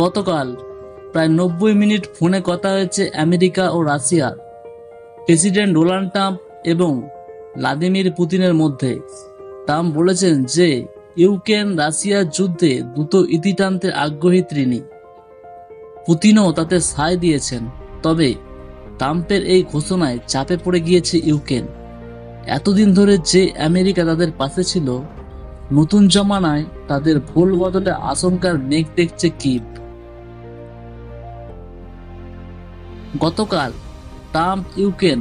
গতকাল প্রায় নব্বই মিনিট ফোনে কথা হয়েছে আমেরিকা ও রাশিয়ার প্রেসিডেন্ট ডোনাল্ড ট্রাম্প এবং ভ্লাদিমির পুতিনের মধ্যে। ট্রাম্প বলেছেন যে, ইউক্রেন রাশিয়ার যুদ্ধে দ্রুত ইতি টানতে আগ্রহী তিনি। পুতিনও তাতে সায় দিয়েছেন, তবে ট্রাম্পের এই ঘোষণায় চাপে পড়ে গিয়েছে ইউক্রেন। এতদিন ধরে যে আমেরিকা তাদের পাশে ছিল, নতুন জমানায় তাদের ভুল বদলে আশঙ্কার মেঘ দেখছে কিভ গতকাল ট্রাম্প ইউক্রেন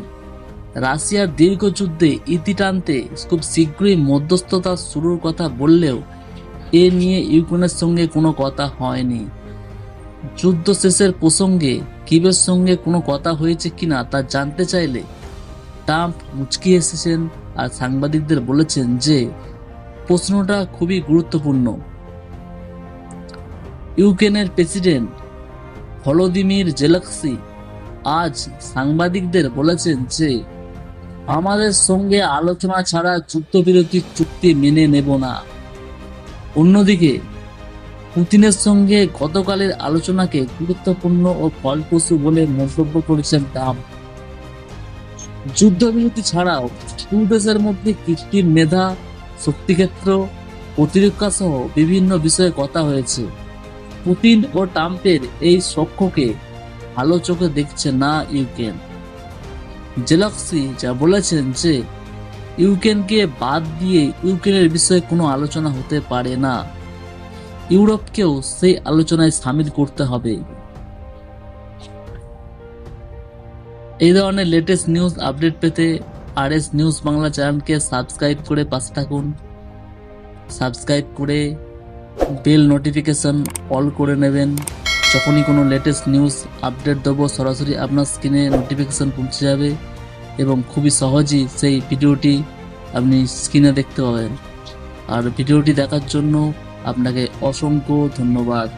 রাশিয়ার দীর্ঘ যুদ্ধে ইতি টানতে খুব শীঘ্রই মধ্যস্থতা শুরুর কথা বললেও এ নিয়ে ইউক্রেনের সঙ্গে কোনো কথা হয়নি। যুদ্ধ শেষের প্রসঙ্গে কিবের সঙ্গে কোনো কথা হয়েছে কিনা তা জানতে চাইলে ট্রাম্প মুচকি এসেছেন আর সাংবাদিকদের বলেছেন যে প্রশ্নটা খুবই গুরুত্বপূর্ণ। ইউক্রেনের প্রেসিডেন্ট ভলোদিমির জেলক্সি আজ সাংবাদিকদের বলেছেন যে, আমাদের সঙ্গে আলোচনা ছাড়া যুদ্ধবিরতির চুক্তি মেনে নেব না। অন্যদিকে, পুতিনের সঙ্গে গতকালের আলোচনাকে গুরুত্বপূর্ণ ও ফলপ্রসূ বলে মন্তব্য করেছেন ট্রাম্প। যুদ্ধবিরতি ছাড়াও দুই দেশের মধ্যে কৃত্রিম মেধা, শক্তিক্ষেত্র প্রতিরক্ষা সহ বিভিন্ন বিষয়ে কথা হয়েছে। পুতিন ও ট্রাম্পের এই সখ্যকে ভালো চোখে দেখছে না ইউক্রেন জেলক্সি যা বলেছেন যে ইউক্রেনকে বাদ দিয়ে ইউক্রেনের বিষয়ে কোনো আলোচনা হতে পারে না। ইউরোপকেও সেই আলোচনায় সামিল করতে হবে। এই ধরনের লেটেস্ট নিউজ আপডেট পেতে আর এস নিউজ বাংলা চ্যানেলকে সাবস্ক্রাইব করে পাশে থাকুন। সাবস্ক্রাইব করে বেল নোটিফিকেশন অল করে নেবেন। যখনই কোনো লেটেস্ট নিউজ আপডেট দেবো, সরাসরি আপনার স্ক্রিনে নোটিফিকেশান পৌঁছে যাবে এবং খুবই সহজেই সেই ভিডিওটি আপনি স্ক্রিনে দেখতে পাবেন। আর ভিডিওটি দেখার জন্য আপনাকে অসংখ্য ধন্যবাদ।